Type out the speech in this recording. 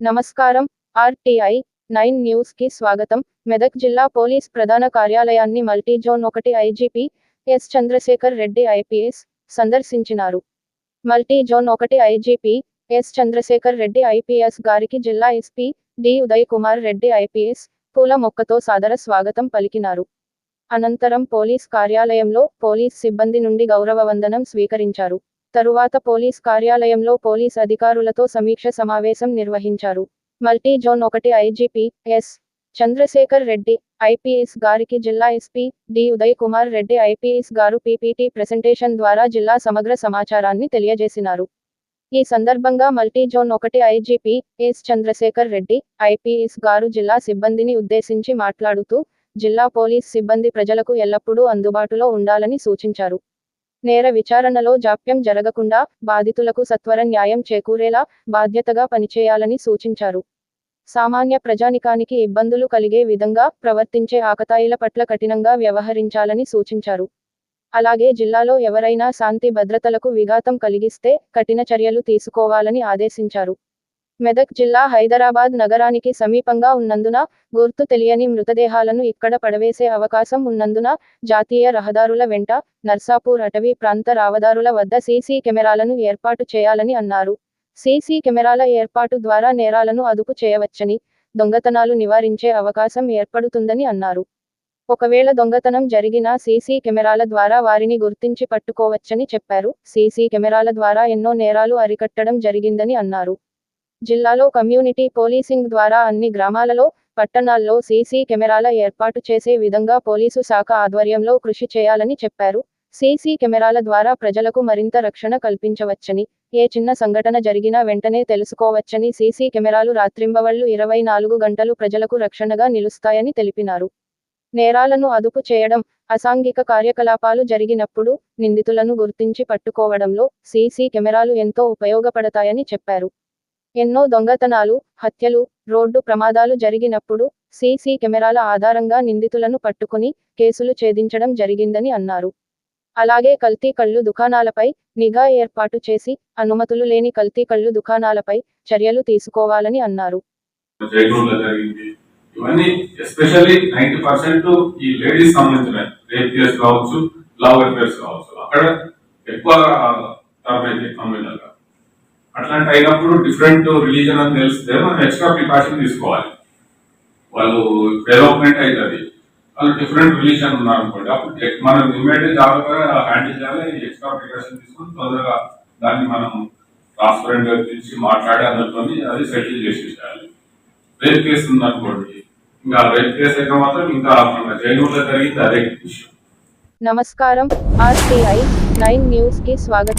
నమస్కారం. RTI nine న్యూస్కి స్వాగతం. మెదక్ జిల్లా పోలీస్ ప్రధాన కార్యాలయాన్ని మల్టీ జోన్ ఒకటి IGP S Chandrashekar Reddy IPS సందర్శించినారు. Multi zone ఒకటి IGP S Chandrashekar Reddy IPS గారికి జిల్లా SP D Uday Kumar Reddy IPS పూల మొక్కతో సాదర స్వాగతం పలికినారు. అనంతరం పోలీస్ కార్యాలయంలో పోలీస్ సిబ్బంది నుండి గౌరవ వందనం స్వీకరించారు. తరువాత పోలీస్ కార్యాలయంలో పోలీస్ అధికారులతో సమీక్ష సమావేశం నిర్వహించారు. మల్టీ జోన్ ఒకటి IGP S Chandrashekar Reddy IPS గారికి జిల్లా SP D Uday Kumar Reddy IPS గారు పీపీటీ ప్రెసెంటేషన్ ద్వారా జిల్లా సమగ్ర సమాచారాన్ని తెలియజేసినారు. ఈ సందర్భంగా మల్టీ జోన్ ఒకటి IGP S Chandrashekar Reddy IPS గారు జిల్లా సిబ్బందిని ఉద్దేశించి మాట్లాడుతూ జిల్లా పోలీస్ సిబ్బంది ప్రజలకు ఎల్లప్పుడూ అందుబాటులో ఉండాలని సూచించారు. నేర విచారణలో జాప్యం జరగకుండా బాధితులకు సత్వర న్యాయం చేకూరేలా బాధ్యతగా పనిచేయాలని సూచించారు. సామాన్య ప్రజానికానికి ఇబ్బందులు కలిగే విధంగా ప్రవర్తించే ఆకతాయిల పట్ల కఠినంగా వ్యవహరించాలని సూచించారు. అలాగే జిల్లాలో ఎవరైనా శాంతి భద్రతలకు విఘాతం కలిగిస్తే కఠిన చర్యలు తీసుకోవాలని ఆదేశించారు. మెదక్ జిల్లా హైదరాబాద్ నగరానికి సమీపంగా ఉన్నందున గుర్తు తెలియని మృతదేహాలను ఇక్కడ పడవేసే అవకాశం ఉన్నందున జాతీయ రహదారుల వెంట నర్సాపూర్ అటవీ ప్రాంత రావదారుల వద్ద సీసీ కెమెరాలను ఏర్పాటు చేయాలని అన్నారు. సీసీ కెమెరాల ఏర్పాటు ద్వారా నేరాలను అదుపు చేయవచ్చని దొంగతనాలు నివారించే అవకాశం ఏర్పడుతుందని అన్నారు. ఒకవేళ దొంగతనం జరిగినా సీసీ కెమెరాల ద్వారా వారిని గుర్తించి పట్టుకోవచ్చని చెప్పారు. సీసీ కెమెరాల ద్వారా ఎన్నో నేరాలు అరికట్టడం జరిగిందని అన్నారు. జిల్లాలో కమ్యూనిటీ పోలీసింగ్ ద్వారా అన్ని గ్రామాలలో పట్టణాల్లో సీసీ కెమెరాల ఏర్పాటు చేసే విధంగా పోలీసు శాఖ ఆధ్వర్యంలో కృషి చేయాలని చెప్పారు. సీసీ కెమెరాల ద్వారా ప్రజలకు మరింత రక్షణ కల్పించవచ్చని ఏ చిన్న సంఘటన జరిగినా వెంటనే తెలుసుకోవచ్చని సీసీ కెమెరాలు రాత్రింబవళ్ళు ఇరవై నాలుగు గంటలు ప్రజలకు రక్షణగా నిలుస్తాయని తెలిపినారు. నేరాలను అదుపు చేయడం అసాంఘిక కార్యకలాపాలు జరిగినప్పుడు నిందితులను గుర్తించి పట్టుకోవడంలో సీసీ కెమెరాలు ఎంతో ఉపయోగపడతాయని చెప్పారు. ఎన్నో దొంగతనాలు హత్యలు రోడ్డు ప్రమాదాలు జరిగినప్పుడు సీసీ కెమెరాల ఆధారంగా నిందితులను పట్టుకుని కేసులు ఛేదించడం జరిగిందని అన్నారు. అలాగే కల్తీ కళ్ళు దుకాణాలపై నిఘా ఏర్పాటు చేసి అనుమతులు లేని కల్తీ కళ్ళు దుకాణాలపై చర్యలు తీసుకోవాలని అన్నారు. ఇవన్నీ ఎస్పెషల్లీ నైన్టీ పర్సెంట్ ఈ లేడీస్ సంబంధించిన రేప్ కేసు కావచ్చు లవ్ అఫేర్స్ కావచ్చు. అక్కడ ఎక్కువ తరబైతే అయితే అట్లాంటి అయినప్పుడు డిఫరెంట్ రిలీజన్ అని తెలిస్తే మనం ఎక్స్ట్రా ప్రికాషన్ తీసుకోవాలి. వాళ్ళు డెవలప్మెంట్ అవుతుంది వాళ్ళు డిఫరెంట్ రిలీజన్ ఉన్నారు అనుకోండి అప్పుడు మనం ఇమీడియట్ జాగ్రత్తగా హ్యాండిల్ చేయాలి. ఎక్స్ట్రా ప్రికాషన్ తీసుకొని తొందరగా దాన్ని మనం ట్రాన్స్పరెంట్గా పిలిచి మాట్లాడి అందరితో అది సెటిల్ చేసేసేయాలి. రేప్ కేసు ఉందనుకోండి ఇంకా రేప్ కేసు అయితే మాత్రం ఇంకా మన జైనూర్లో జరిగింది అదే విషయం. నమస్కారం. ఆర్టీఐ నైన్ న్యూస్కి స్వాగతం.